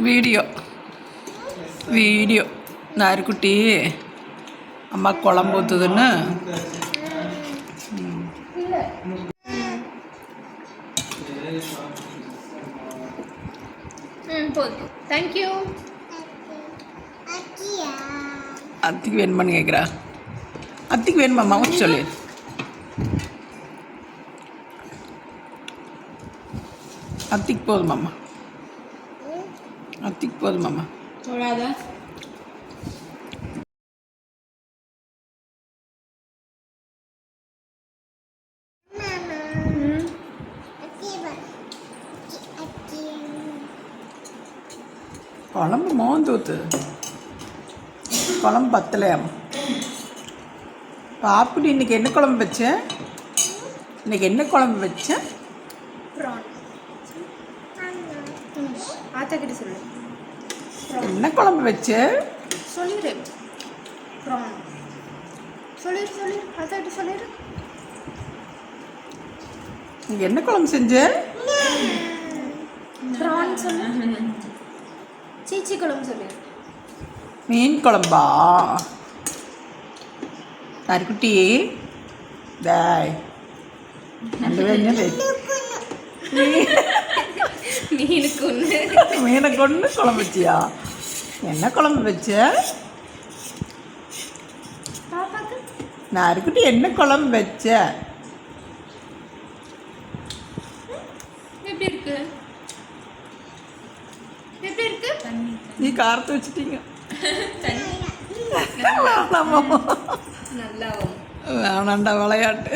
Video video നാരുക്കുട്ടി അമ്മ കുളം പോത്തതിന് ம் போதும் தேங்க்யூ அத்திக்கு வேணுமான்னு கேட்குறா அத்திக்கு வேணுமாம்மா ஊற்றி சொல்லு அத்திக்கு போதுமாம்மா அத்திக்கு போதுமாம்மா தொடாத. குழம்பு மோந்து ஊத்து குழம்பு பத்தலையாம் பாப்புடி இன்னைக்கு என்ன குழம்பு வச்ச? இன்னைக்கு என்ன குழம்பு வச்ச? ப்ரான் ஆத்தா கிட்ட சொல்லு என்ன குழம்பு வச்ச? சொல்லிடு. ப்ரான் சொல்லிடு சொல்லிடு ஆத்தா கிட்ட சொல்லிடு என்ன குழம்பு செஞ்ச? ப்ரான் சொல்லு. சீச்சி குழம்பு சொல்லு. மீன் குழம்பா? நரிக்குட்டி தாய் ரெண்டு பேரும் மீனுக்கு ஒன்று மீனை கொண்டு குழம்பு வச்சியா? என்ன குழம்பு வச்ச? பாப்பாக்கு. நரிக்குட்டி என்ன குழம்பு வச்ச? எப்படி இருக்கு? எப்படி இருக்கு? நீ காரத்தை வச்சுட்டீங்க. வேணாண்டா விளையாட்டு.